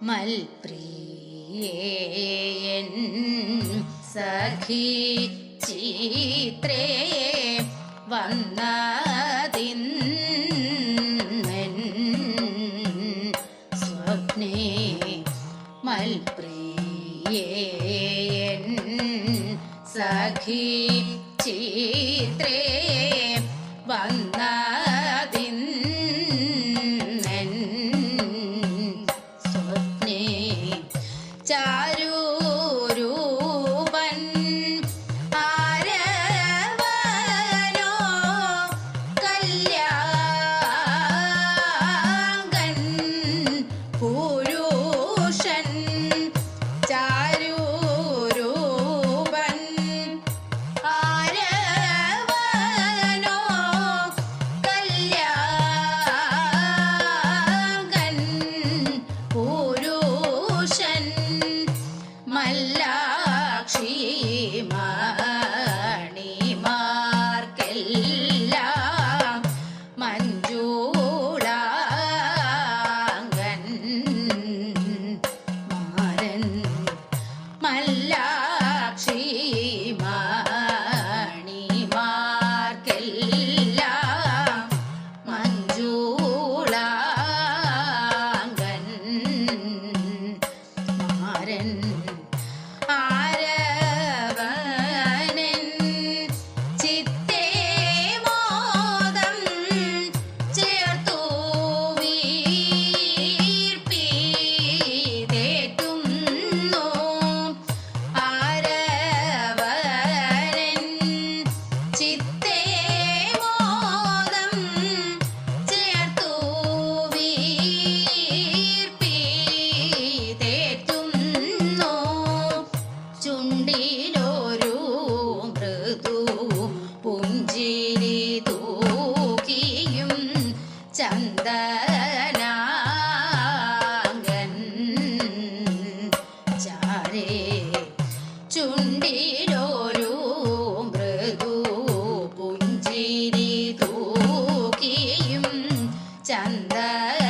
മൽപ്രിയേൻ Sakhi ചിത്രേ വന്നതിൻ സ്വപ്നേ മൽപ്രിയേൻ Sakhi ചിത്രേ വന്നതിൻ and da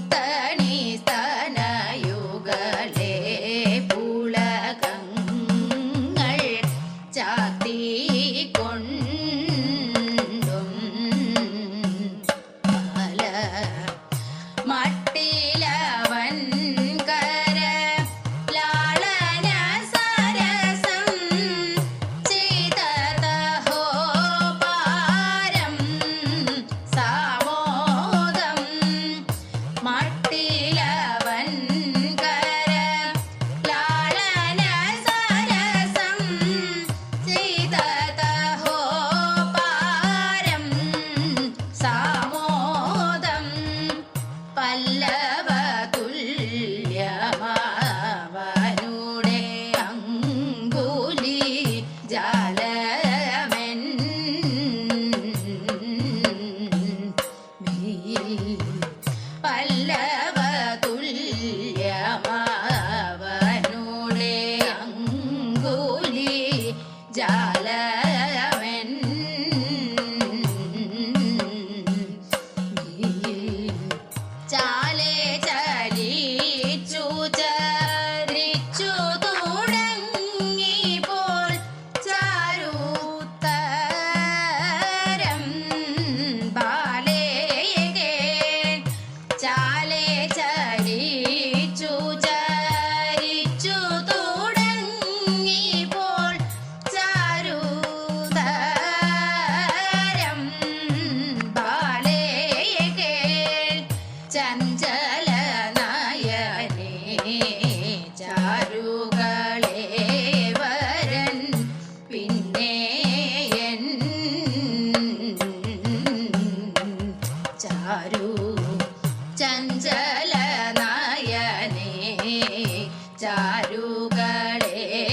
മുകളേ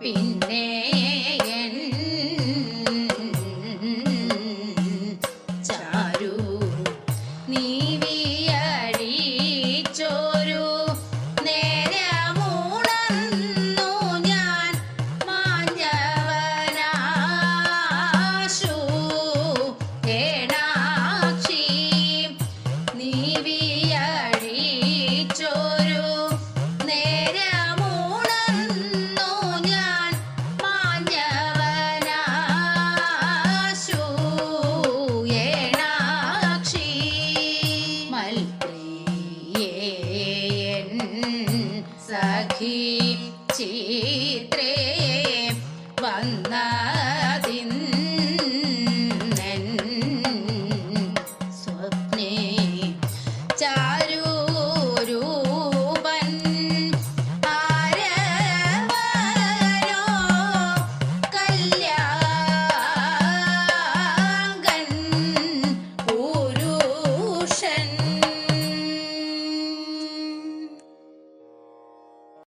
പിന്നെ